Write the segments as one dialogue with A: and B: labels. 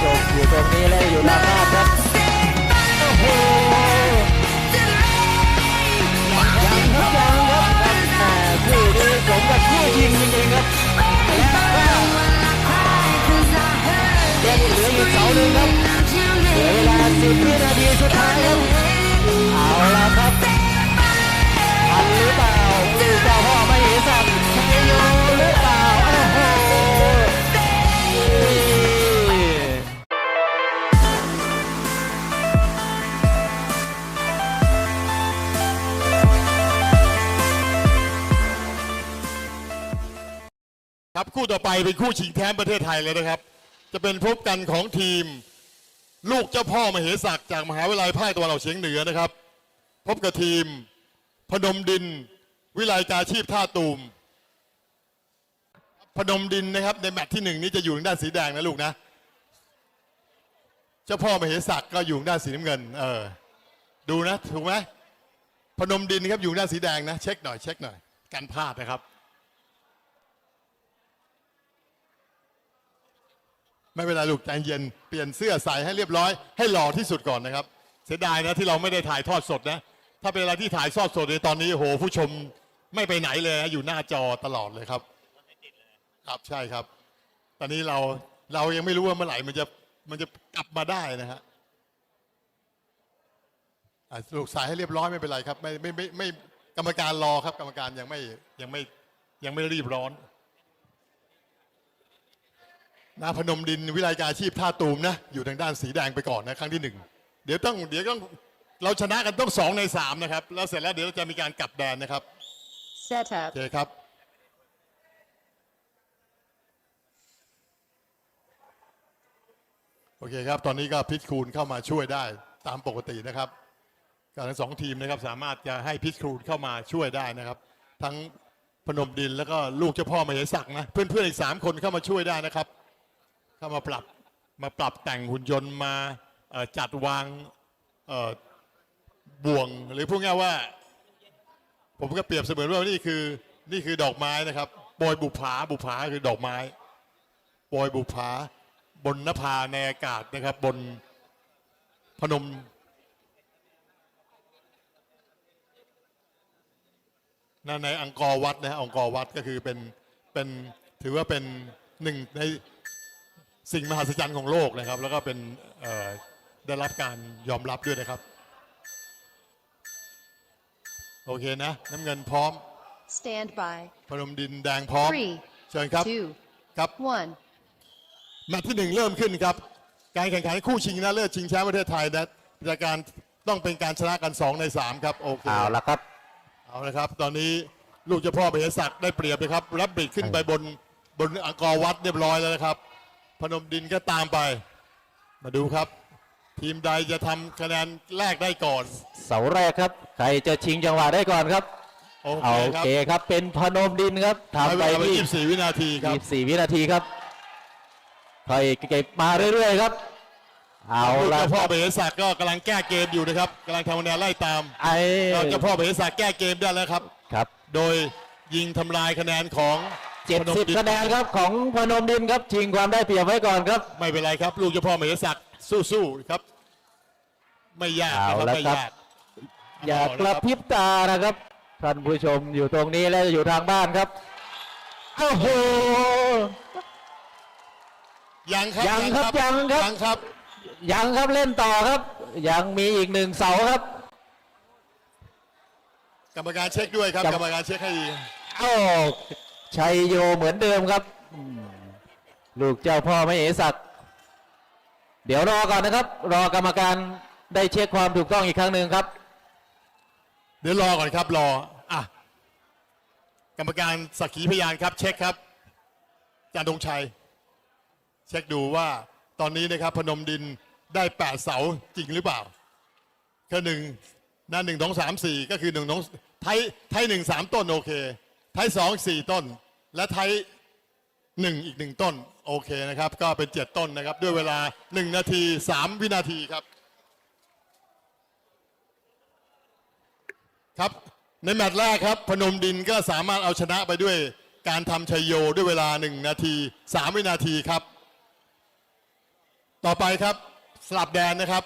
A: ชมอยู่ตรงนี้และอยู่ทางบ้าครับโอ้โหยังครับยังครับแหม่คู่นี้สมกับคู่ยิงจริงๆครับและก็ยังเหลืออีกเสาหนึ่งครับเหลือเวลา10วินาทีสุดท้ายครับเอาละครับทันหรือเปล่า
B: ครับคู่ต่อไปเป็นคู่ชิงแชมป์ประเทศไทยเลยนะครับ จะเป็นพบกันของทีม ลูกเจ้าพ่อมเหศักดิ์จากมหาวิทยาลัยภาคตะวันออกเฉียงเหนือนะครับ พบกับทีม พนมดิน วิไลกาชีพท่าตูม พนมดินนะครับในแมตช์ที่หนึ่งนี้จะอยู่ทางด้านสีแดงนะลูกนะ เจ้าพ่อมเหศักดิ์ก็อยู่ทางด้านสีน้ำเงิน เออ ดูนะถูกไหมพนมดินครับอยู่ด้านสีแดงนะ เช็คหน่อยเช็คหน่อยกันพลาดนะครับ ไม่เป็นไรลูกใจเย็นเปลี่ยนเสื้อใส่ให้เรียบร้อย ให้หล่อที่สุดก่อนนะครับ เสียดายนะที่เราไม่ได้ถ่ายทอดสดนะ ถ้าเป็นอะไรที่ถ่ายทอดสดในตอนนี้โหผู้ชมไม่ไปไหนเลยอยู่หน้าจอตลอดเลยครับ ครับใช่ครับ ตอนนี้เราเรายังไม่รู้ว่าเมื่อไหร่มันจะมันจะกลับมาได้นะฮะอะลูกสายให้เรียบร้อยไม่เป็นไรครับ ไม่ไม่ไม่ไม่กรรมการรอครับ กรรมการยังไม่ยังไม่ยังไม่รีบร้อน นาพนมดินวิไลกาชีพท่าตูมนะ อยู่ทางด้านสีแดงไปก่อนนะ ครั้งที่หนึ่งเดี๋ยวต้องเดี๋ยวต้องเราชนะกันต้องสองในสามนะครับ แล้วเสร็จแล้วเดี๋ยวเราจะมีการกลับแดนนะครับ
C: Set
B: โอ
C: up.
B: เคครับ โอเคครับ ตอนนี้ก็พิชคูณเข้ามาช่วยได้ตามปกตินะครับการทั้งสองทีมนะครับสามารถจะให้พิชคูณเข้ามาช่วยได้นะครับ ทั้งพนมดินแล้วก็ลูกเจ้าพ่อมเหศักดิ์นะ เพื่อนๆอีกสามคนเข้ามาช่วยได้นะครับ เข้ามาปรับมาปรับแต่งหุ่นยนต์มาจัดวางบ่วง หรือพูดง่ายว่า ผมก็เปรียบเสมือนว่านี่คือนี่คือดอกไม้นะครับโปรยบุผาบุผาคือดอกไม้โปรยบุผาบนนภาในอากาศนะครับ บนพนมนั่นในอังกอร์วัดนะฮะอังกอร์วัดก็คือเป็นเป็นถือว่าเป็นหนึ่งใน สิ่งมหัศจรรย์ของโลกนะครับ แล้วก็เป็นเอ่อได้รับการยอมรับด้วยนะครับ โอเคนะ น้ำเงินพร้อม
C: Stand by.
B: พนมดินแดงพร้อม
C: Three,
B: เชิญครับ
C: two,
B: ครับ
C: one.
B: แมตช์ที่หนึ่งเริ่มขึ้นครับ การแข่งขันคู่ชิงชนะเลิศชิงแชมป์ประเทศไทยนะจากการต้องเป็นการชนะกัน 2 ใน 3 ครับ โอเค
A: เอาละครับ
B: เอาละครับ ตอนนี้ลูกเจ้าพ่อเบญศักดิ์ได้เปรียบนะครับรับบิดขึ้นไปบนบนอังกอร์วัดเรียบร้อยแล้วนะครับ พนมดินก็ตามไป มาดูครับ ทีมใดจะทำคะแนนแรกได้ก่อน
A: เสาแรกครับ ใครจะชิงจังหวะได้ก่อนครับ
B: โอ
A: เอา
B: เค
A: โอ
B: ครับ
A: เคครับเป็นพนมดินครับ
B: ใช้
A: ทำ
B: เว
A: ไป
B: ลาไป
A: ที่
B: 24 วินาทีครับ
A: 24วินาทีครับค่อยเก็บมาเรื่อยๆครับ เอา
B: ลูก
A: ละ
B: เจ้าพ่อเบญศักดิ์ก็กำลังแก้เกมอยู่นะครับกำลังทำคะแนนไล่ตาม
A: ไอ้
B: เจ้าพ่อเบญศักดิ์แก้เกมได้แล้วครับ
A: ครับ
B: โดยยิงทำลายคะแนนของพนมดิ
A: 70คะแนนครับของพนมดินครับชิงความได้เปรียบไว้ก่อนครับ
B: ไม่เป็นไรครับ ลูกเจ้าพ่อเมยศักดิ์สู้ๆครับ ไม่ยากนะครับ
A: เอาละ
B: ไม่
A: ครับ
B: ยาก
A: อย่ากระพริบตานะครับท่านผู้ชมอยู่ตรงนี้และอยู่ทางบ้านครับโอ้โห
B: ยังครับ
A: ยังครับยังครับ
B: ยังครับ
A: ยังครับเล่นต่อครับ ยังมีอีกหนึ่งเสาครับ
B: กรรมการเช็คด้วยครับ
A: ครับ
B: กรรมการเช็คให้ดี
A: โอ้ ชัยโยเหมือนเดิมครับ ลูกเจ้าพ่อไม่เอศักเดี๋ยวรอก่อนนะครับ รอกรรมการได้เช็คความถูกต้องอีกครั้งหนึ่งครับ
B: เดี๋ยวรอก่อนครับรออะกรรมการสักขีพยานครับ เช็คครับอาจารย์ธงชัย เช็คดูว่าตอนนี้นะครับพนมดินได้แปดเสาจริงหรือเปล่าก็หนึ่งหน้าหนึ่งสองสามสี่ก็คือหนึ่งสองไทยไทยหนึ่งสามต้นโอเค ไทยสองสี่ต้น และไทยหนึ่งอีกหนึ่งต้น โอเคนะครับ ก็เป็นเจ็ดต้นนะครับ ด้วยเวลาหนึ่งนาทีสามวินาทีครับ ครับ ในแมตช์แรกครับ พนมดินก็สามารถเอาชนะไปด้วยการทำชัยโยด้วยเวลา1นาที3วินาทีครับ ต่อไปครับสลับแดนนะครับ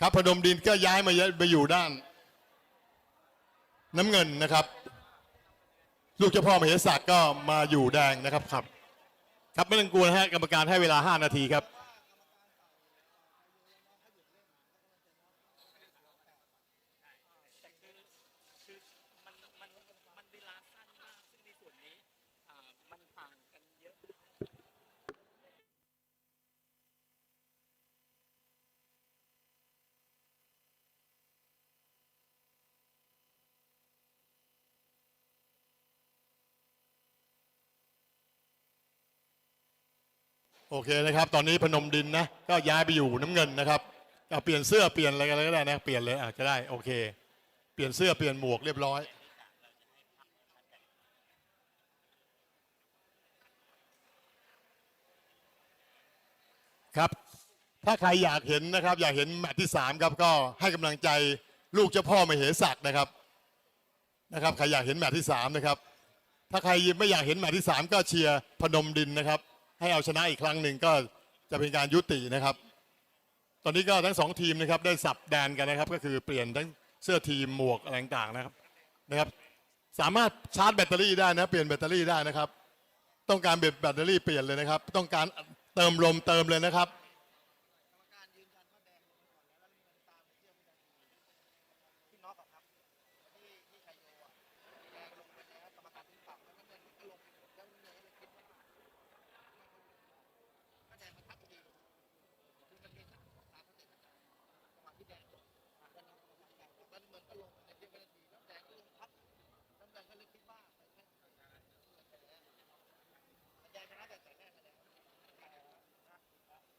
B: ครับพนมดินก็ย้ายมาไปอยู่ด้าน น้ำเงินนะครับ ลูกเจ้าพ่อมเหสักก็มาอยู่แดงนะครับครับ ครับไม่ต้องกลัวนะฮะกรรมการให้เวลา 5 นาทีครับ
D: คือมันมันมันเวลาสั้นมาก ซึ่งในส่วนนี้อ่ามันห่างกันเยอะ
B: โอเคนะครับ ตอนนี้พนมดินนะ ก็ย้ายไปอยู่น้ำเงินนะครับเอาเปลี่ยนเสื้อเปลี่ยนอะไรกันก็ได้นะ เปลี่ยนเลยอาจจะได้โอเค เปลี่ยนเสื้อเปลี่ยนหมวกเรียบร้อยครับถ้าใครอยากเห็นนะครับ อยากเห็นแมตช์ที่สามครับก็ให้กำลังใจลูกเจ้าพ่อมเหศักนะครับนะครับใครอยากเห็นแมตช์ที่สามนะครับถ้าใครไม่อยากเห็นแมตช์ที่สามก็เชียร์พนมดินนะครับ ให้เอาชนะอีกครั้งหนึ่งก็จะเป็นการยุตินะครับ ตอนนี้ก็ทั้งสองทีมนะครับได้สับแดนกันนะครับ ก็คือเปลี่ยนทั้งเสื้อทีมหมวกอะไรต่างๆนะครับนะครับ สามารถชาร์จแบตเตอรี่ได้นะเปลี่ยนแบตเตอรี่ได้นะครับ ต้องการเปลี่ยนแบตเตอรี่เปลี่ยนเลยนะครับ ต้องการเติมลมเติมเลยนะครับ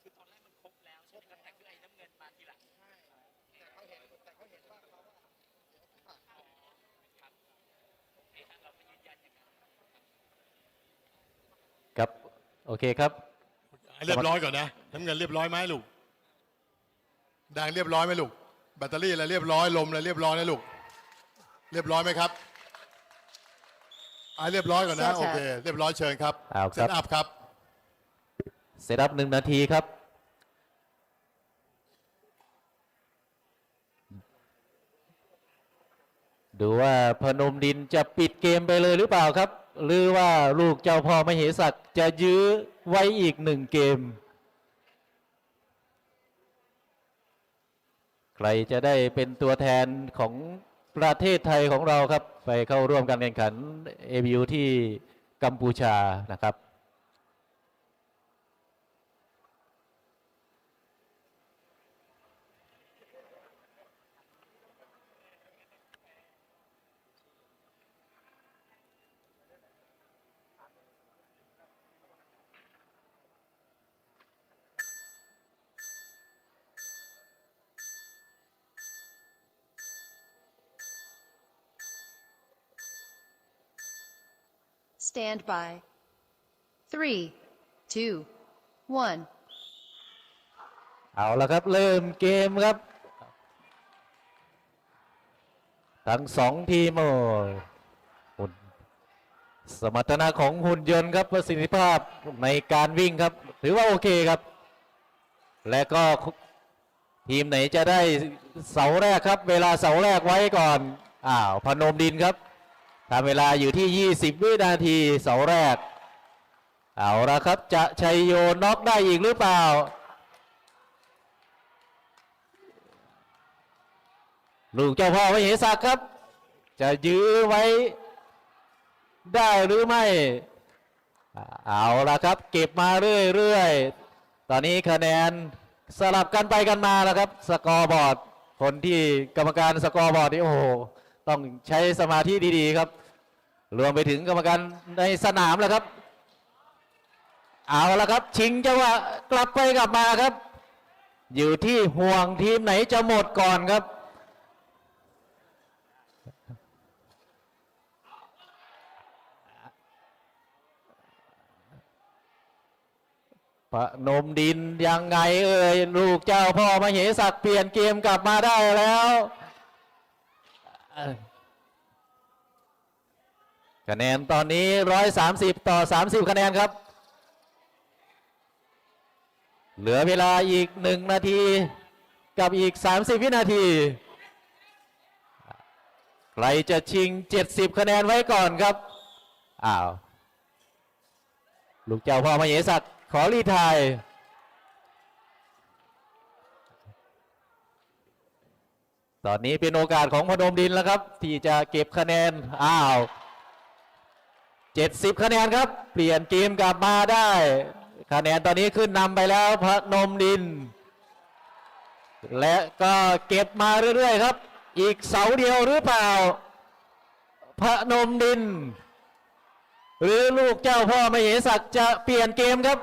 D: คือตอนแรกมันครบแล้วใช่ไหมแต่คือไอ้น้ำเงินมาทีหลังใช่แต่เขาเห็นแต่เขาเห็นว่าเขาว่าครับโอเคฮะเราไปยืนยันอย่างนั้น
A: ครับ โอเคครับ
B: ให้เรียบร้อยก่อนนะน้ำเงินเรียบร้อยไหมลูกแดงเรียบร้อยไหมลูกแบตเตอรี่อะไรเรียบร้อยลมอะไรเรียบร้อยนะลูกเรียบร้อยไหมครับอ่าเรียบร้อยก่อนนะ
C: Set up
B: โอเคเรียบร้อยเชิญครับ
A: เอาครับ
B: เซตอัพครับ
A: เซตอัพหนึ่งนาทีครับ ดูว่าพนมดินจะปิดเกมไปเลยหรือเปล่าครับ หรือว่าลูกเจ้าพ่อมเหสักจะยื้อไว้อีกหนึ่งเกม ใครจะได้เป็นตัวแทนของประเทศไทยของเราครับ ไปเข้าร่วมการแข่งขัน ABU ที่กัมพูชานะครับ
C: Stand by. Three, two, one.
A: เอาละครับ เริ่มเกมครับ ทั้งสองทีมโอ้ยหุ่นสมรรถนะของหุ่นยนต์ครับประสิทธิภาพในการวิ่งครับ ถือว่าโอเคครับ และก็ทีมไหนจะได้เสาแรกครับ เวลาเสาแรกไว้ก่อนอ้าวพนมดินครับ ทำเวลาอยู่ที่ 20 วินาทีเสาแรก เอาละครับ จะชัยโยน็อกได้อีกหรือเปล่า ลูกเจ้าพ่อวิเหศักดิ์ครับ จะยื้อไว้ได้หรือไม่ เอาละครับ เก็บมาเรื่อยๆ ตอนนี้คะแนนสลับกันไปกันมาแล้วครับ สกอร์บอร์ด คนที่กรรมการสกอร์บอร์ดนี่โอ้โหต้องใช้สมาธิดี ๆ ครับ รวมไปถึงกรรมการในสนามแล้วครับ เอาละครับ ชิงจังหวะกลับไปกลับมาครับ อยู่ที่ห่วงทีมไหนจะหมดก่อนครับ พระนมดินยังไงเอ่ยลูกเจ้าพ่อมเหสักเปลี่ยนเกมกลับมาได้แล้ว คะแนนตอนนี้ 130 ต่อ 30 คะแนนครับ เหลือเวลาอีก 1 นาทีกับอีก 30 วินาที ใครจะชิง 70 คะแนนไว้ก่อนครับ อ้าว ลูกเจ้าพ่อมาเหยศักขอรีทายตอนนี้เป็นโอกาสของพนมดินแล้วครับ ที่จะเก็บคะแนน อ้าว 70 คะแนนครับ เปลี่ยนเกมกลับมาได้ คะแนนตอนนี้ขึ้นนำไปแล้วพระนมดิน และก็เก็บมาเรื่อยๆครับ อีกเสาเดียวหรือเปล่า พระนมดิน หรือลูกเจ้าพ่อมเหศักจะเปลี่ยนเกมครับ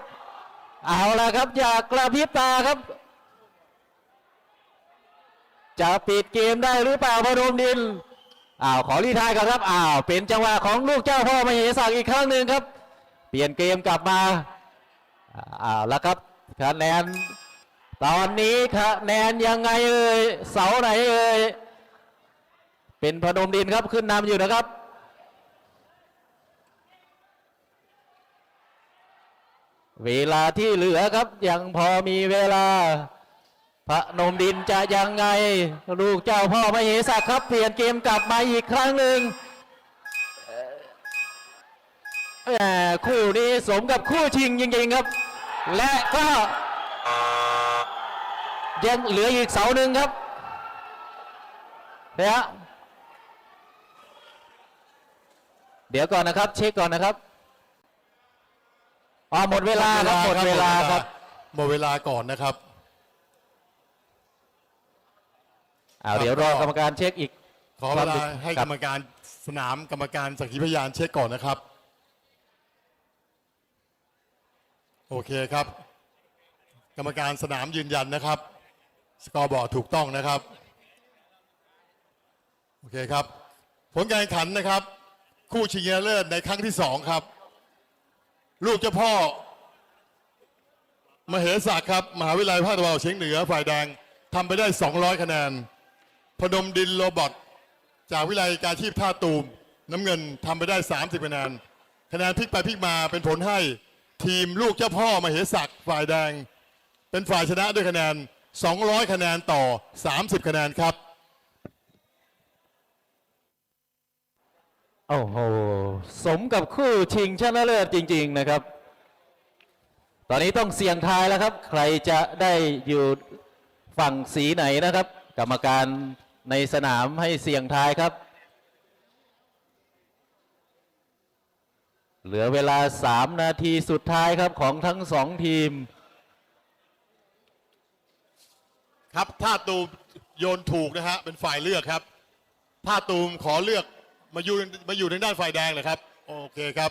A: เอาละครับ อย่ากระพริบตาครับ จะปิดเกมได้หรือเปล่าพระนมดิน อ้าวขอรีทายก่อนครับอ้าวเป็นจังหวะของลูกเจ้าพ่อมเหศักอีกครั้งหนึ่งครับ เปลี่ยนเกมกลับมาอ้าวแล้วครับคะแนนตอนนี้คะแนนยังไงเอ่ยเสาไหนเอ่ยเป็นพนมดินครับขึ้นนำอยู่นะครับเวลาที่เหลือครับยังพอมีเวลา พระนมดินจะยังไง ลูกเจ้าพ่อมเหสักครับ เปลี่ยนเกมกลับมาอีกครั้งหนึ่งแหมคู่นี้สมกับคู่ชิงจริงๆครับ และก็ยังเหลืออีกเสาหนึ่งครับเนี่ยเดี๋ยวก่อนนะครับ เช็คก่อนนะครับอ๋อหมดเวลาครับหมดเวลาครับ
B: หมดเวลาก่อนนะครับ
A: อ่าเดี๋ยวรอกรรมการเช็คอีก
B: ขอเวลาให้
A: ค
B: ก
A: รั
B: ร
A: บ
B: รมการสนามกรรมการสักขีพยานเช็คก่อนนะครับ โอเคครับ กรรมการสนามยืนยันนะครับ สกอร์บอร์ดถูกต้องนะครับ โอเคครับ ผลการแข่งขันนะครับ คู่ชิงชนะเลิศในครั้งที่สองครับ ลูกเจ้าพ่อ มเหศักดิ์ครับ มหาวิทยาลัยภาคตะวันออกเฉียงเหนือฝ่ายแดงทำไปได้ 200 คะแนน พนมดินโรบอทจากวิทยาลัยการชีพท่าตูม น้ำเงินทำไปได้ 30คะแนนคะแนนพลิกไปพลิกมาเป็นผลให้ทีมลูกเจ้าพ่อมเหศักฝ่ายแดง เป็นฝ่ายชนะด้วยคะแนน 200 คะแนนต่อ 30 คะแนนครับ
A: โอ้โห สมกับคู่ชิงชนะเลิศจริง ๆ นะครับ ตอนนี้ต้องเสี่ยงทายแล้วครับ ใครจะได้อยู่ฝั่งสีไหนนะครับ กรรมการ ในสนามให้เสี่ยงทายครับ เหลือเวลา 3 นาทีสุดท้ายครับของทั้งสองทีม
B: ครับท่าตูมโยนถูกนะฮะเป็นฝ่ายเลือกครับท่าตูมขอเลือกมาอยู่มาอยู่ทางด้านฝ่ายแดงเลยครับ โอเคครับ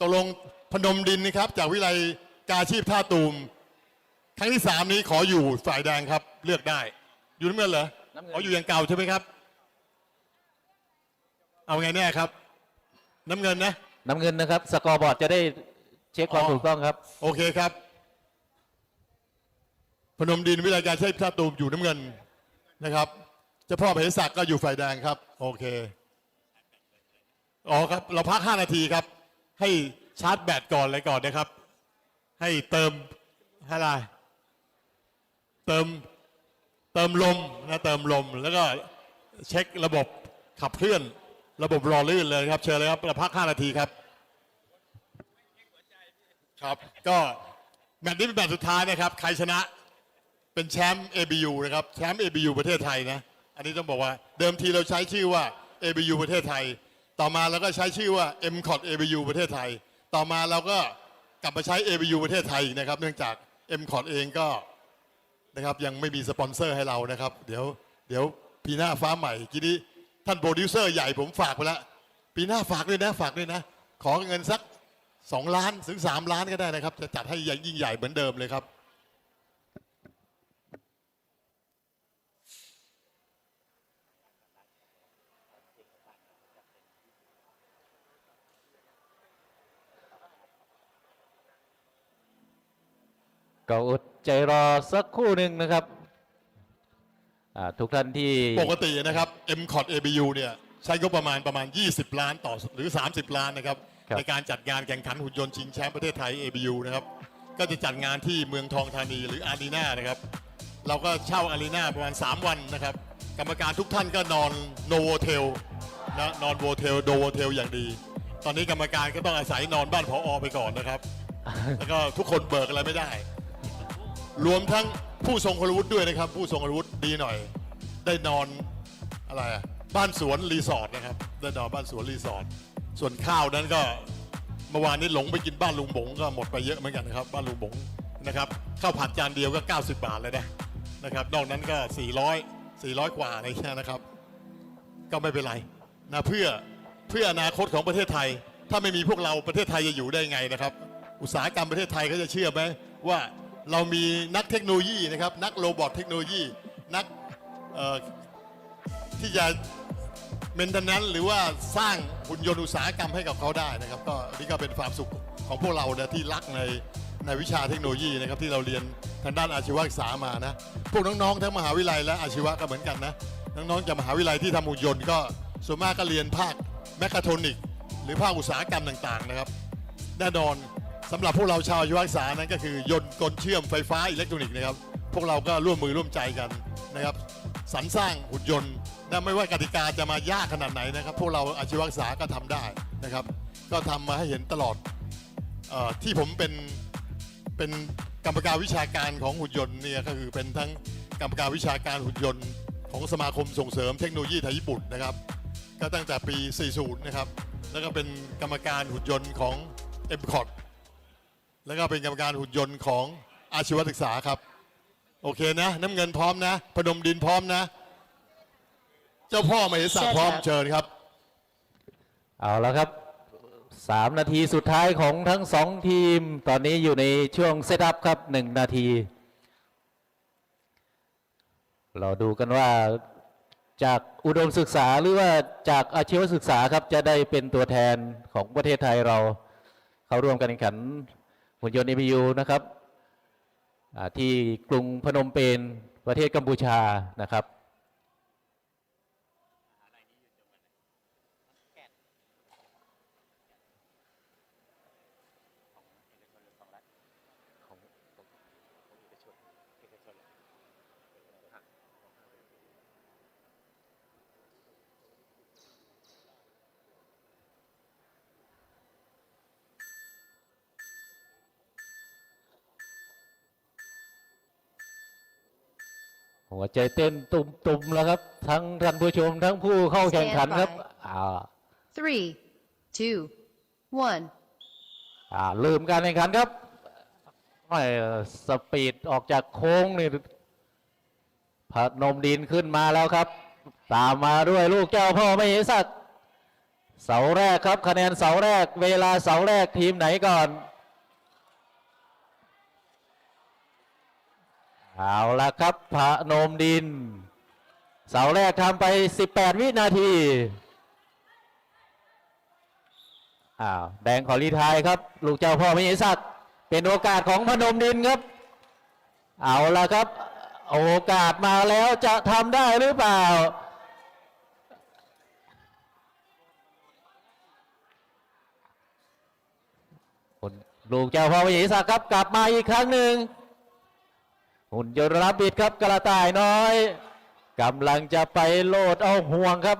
B: ตกลงพนมดินนะครับ จากวิไลกาชีพท่าตูม ครั้งที่สามนี้ขออยู่ฝ่ายแดงครับ เลือกได้ อยู่น้ำเงินเหรอ
A: น้ำเงิน
B: อ๋ออยู่อย่างเก่าใช่ไหมครับ เอาไงแน่ครับ น้ำเงินนะ
A: น้ำเงินนะครับ สกอร์บอร์ดจะได้เช็คความ
B: อ๋อ
A: ถูกต้องครับ
B: โอเคครับ พนมดินวิทยาการใช้ท่าตูมอยู่น้ำเงินนะครับเจ้าพ่อเพชรศักดิ์ก็อยู่ฝ่ายแดงครับ โอเคอ๋อครับ เราพัก 5 นาทีครับ ให้ชาร์จแบตก่อนเลยก่อนนะครับ ให้เติมอะไรเติม เติมลมนะเติมลมแล้วก็เช็คระบบขับเคลื่อนระบบรอลื่นเลยครับ เชิญเลยครับเราพัก5นาทีครับ ครับก็แมตช์นี้เป็นแมตช์สุดท้ายนะครับ ใครชนะเป็นแชมป์ ABU นะครับแชมป์ ABU ประเทศไทยนะอันนี้ต้องบอกว่าเดิมทีเราใช้ชื่อว่า ABU ประเทศไทย ต่อมาเราก็ใช้ชื่อว่า m c o t ABU ประเทศไทย ต่อมาเราก็กลับมาใช้ ABU ประเทศไทยนะครับ เนื่องจาก m c o t เองก็ นะครับ ยังไม่มีสปอนเซอร์ให้เรานะครับ เดี๋ยวเดี๋ยวปีหน้าฟ้าใหม่ทีนี้ท่านโปรดิวเซอร์ใหญ่ผมฝากไปแล้วปีหน้าฝากด้วยนะฝากด้วยนะ ขอเงินสักสองล้านถึงสามล้านก็ได้นะครับ จะจัดให้ยิ่งใหญ่เหมือนเดิมเลยครับ
A: ก็อด ใจรอสักครู่หนึ่งนะครับอ่าทุกท่านที่
B: ปกตินะครับ m c o t ABU เนี่ยใช้งบประมาณประมาณ 20 ล้านต่อหรือ 30 ล้านนะครับ
A: ครับ
B: ในการจัดงานแข่งขันหุ่นยนต์ชิงแชมป์ประเทศไทย ABU นะครับ ก็จะจัดงานที่เมืองทองธานีหรืออารีนานะครับ เราก็เช่าอารีนาประมาณ 3 วันนะครับ กรรมการทุกท่านก็นอนโนโวเทลนะนอนโวเทลโดโวเทลอย่างดี ตอนนี้กรรมการก็ต้องอาศัยนอนบ้านพออไปก่อนนะครับ แล้วก็ทุกคนเบิกอะไรไม่ได้ รวมทั้งผู้ทรงคุณวุฒิด้วยนะครับ ผู้ทรงคุณวุฒิดีหน่อย ได้นอนอะไรอะบ้านสวนรีสอร์ทนะครับได้นอนบ้านสวนรีสอร์ทส่วนข้าวนั้นก็เมื่อวานนี้หลงไปกินบ้านลุงบงก็หมดไปเยอะเหมือนกันนะครับบ้านลุงบงนะครับข้าวผัดจานเดียวก็ 90 บาทเลยนะนะครับนอกนั้นก็ 400 400 กว่าอะไรแค่นะครับ ก็ไม่เป็นไรนะเพื่อเพื่ออนาคตของประเทศไทย ถ้าไม่มีพวกเราประเทศไทยจะอยู่ได้ไงนะครับ อุตสาหกรรมประเทศไทยเขาจะเชื่อไหมว่า เรามีนักเทคโนโลยีนะครับ นักโรบอทเทคโนโลยี นักที่จะเมนเทนแนนหรือว่าสร้างหุ่นยนต์อุตสาหกรรมให้กับเขาได้นะครับ ก็นี่ก็เป็นความสุขของพวกเรานะที่รักในในวิชาเทคโนโลยีนะครับที่เราเรียนทางด้านอาชีวศึกษามานะพวกน้องๆทั้งมหาวิทยาลัยและอาชีวะก็เหมือนกันนะน้องๆจากมหาวิทยาลัยที่ทำหุ่นยนต์ก็ส่วนมากก็เรียนภาคแมคคาโทรนิกหรือภาคอุตสาหกรรมต่างๆนะครับแน่นอน สำหรับพวกเราชาวอาชีวศึกษานั้นก็คือยนต์กลเชื่อมไฟฟ้าอิเล็กทรอนิกส์นะครับ พวกเราก็ร่วมมือร่วมใจกันนะครับสรรสร้างหุ่นยนต์นะไม่ว่ากติกาจะมายากขนาดไหนนะครับ พวกเราอาชีวศึกษาก็ทำได้นะครับ ก็ทำมาให้เห็นตลอดเออที่ผมเป็นเป็นกรรมการวิชาการของหุ่นยนต์เนี่ยก็คือเป็นทั้งกรรมการวิชาการหุ่นยนต์ ของสมาคมส่งเสริมเทคโนโลยีไทยญี่ปุ่นนะครับ ก็ตั้งแต่ปี 40 นะครับ แล้วก็เป็นกรรมการหุ่นยนต์ของ m c o t แล้วก็เป็นกรรมการหุ่นยนต์ของอาชีวศึกษาครับ โอเคนะ น้ำเงินพร้อมนะ พนมดินพร้อมนะ เจ้าพ่อมเหสักพร้อมเชิญครับ
A: เอาแล้วครับสามนาทีสุดท้ายของทั้งสองทีม ตอนนี้อยู่ในช่วงเซตอัพครับหนึ่งนาที เราดูกันว่าจากอุดมศึกษาหรือว่าจากอาชีวศึกษาครับจะได้เป็นตัวแทนของประเทศไทยเรา เข้าร่วมการแข่งขัน หุ่นยนต์ EPU นะครับที่กรุงพนมเปญประเทศกัมพูชานะครับ หัวใจเต้นตุ่มๆแล้วครับ ทั้งท่านผู้ชมทั้งผู้เข้าแข่งขันครับ
C: Stand by
A: อ่า
C: Three, two, one.
A: อ่าลืมการแข่งขันครับไม่สปีดออกจากโค้งนี่พนมดินขึ้นมาแล้วครับ ตามมาด้วยลูกเจ้าพ่อไม่เห็นสักดิ์เสาแรกครับ คะแนนเสาแรก เวลาเสาแรกทีมไหนก่อน เอาละครับพระนมดิน เสาแรกทำไป 18 วินาทีอ้าวแดงขอรีไทายครับ ลูกเจ้าพ่อม่เห็นสักดิ์เป็นโอกาสของพนมดินครับ เอาละครับ โอกาสมาแล้วจะทำได้หรือเปล่าลูกเจ้าพ่อวิศักดิ์ครับกลับมาอีกครั้งหนึ่ง หุ่นยนต์รับบิดครับกระต่ายน้อยกำลังจะไปโลดเอาห่วงครับ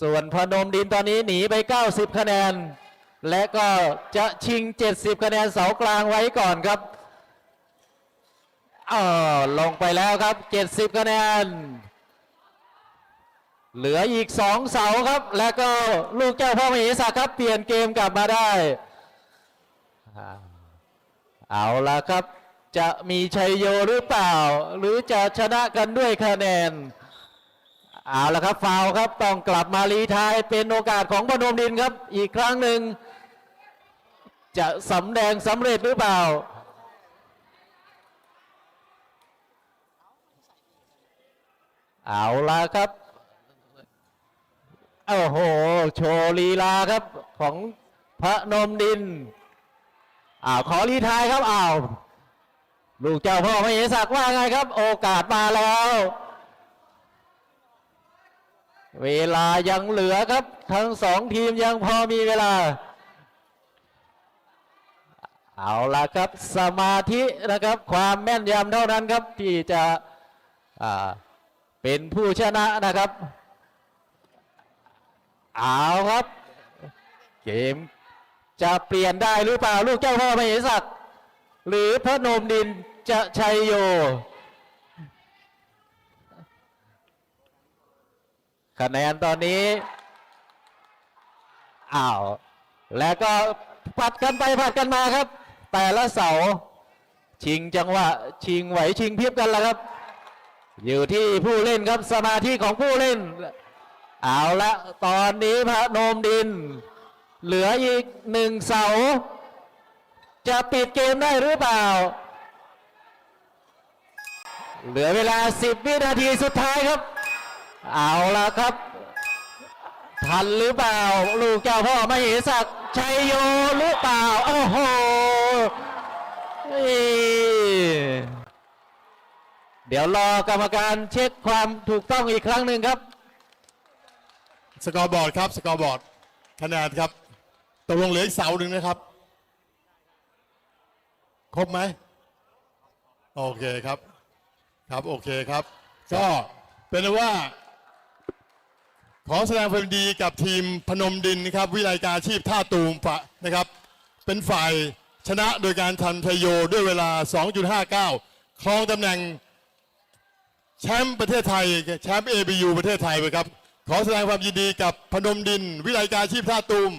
A: ส่วนพนมดินตอนนี้หนีไป 90 คะแนน และก็จะชิง 70 คะแนนเสากลางไว้ก่อนครับอ๋อลงไปแล้วครับ 70 คะแนน เหลืออีก 2 เสาครับ และก็ลูกเจ้าพ่อมเหสักครับ เปลี่ยนเกมกลับมาได้ เอาละครับ จะมีชัยโยหรือเปล่า หรือจะชนะกันด้วยคะแนน เอาละครับฟาวครับต้องกลับมารีไทายเป็นโอกาสของพนมดินครับ อีกครั้งหนึ่ง จะสำแดงสำเร็จหรือเปล่า เอาละครับโอ้โห โชว์ลีลาครับของพระนมดินอ้าวขอรีไทายครับอ้าว ลูกเจ้าพ่อไม่เห็นศักว่าไงครับ โอกาสมาแล้ว เวลายังเหลือครับ ทั้งสองทีมยังพอมีเวลา เอาละครับสมาธินะครับ ความแม่นยำเท่านั้นครับ ที่จะเป็นผู้ชนะนะครับ เอาครับ เกมจะเปลี่ยนได้หรือเปล่าลูกเจ้าพ่อมเหศักหรือพระนมดิน จะชัยโย คะแนนตอนนี้อ้าว แล้วก็ปัดกันไปปัดกันมาครับ แต่ละเสา ชิงจังหวะ ชิงไหวชิงพริบกันแล้วครับ อยู่ที่ผู้เล่นครับสมาธิของผู้เล่น เอาละตอนนี้พระนมดิน เหลืออีกหนึ่งเสา จะปิดเกมได้หรือเปล่า เหลือเวลา 10 วินาทีสุดท้ายครับ เอาละครับ ทันหรือเปล่า ลูกเจ้าพ่อมเหศักชัยโยหรือเปล่า โอ้โหเอ้ยเดี๋ยวรอกรรมการเช็คความถูกต้องอีกครั้งหนึ่งครับ
B: สกอร์บอร์ดครับสกอร์บอร์ดคะแนนครับตกลงเหลืออีกเสาหนึ่งนะครับ ครบไหม โอเคครับ ครับโอเคครับ ก็เป็นว่า ขอแสดงความดีกับทีมพนมดินนะครับ วิไลการอาชีพท่าตูมฝะนะครับ เป็นฝ่ายชนะโดยการทันทยโยด้วยเวลา 2.59 ครองตำแหน่งแชมป์ประเทศไทยแชมป์ ABU ประเทศไทยไปครับ ขอแสดงความยินดีกับพนมดิน วิไลการอาชีพท่าตูม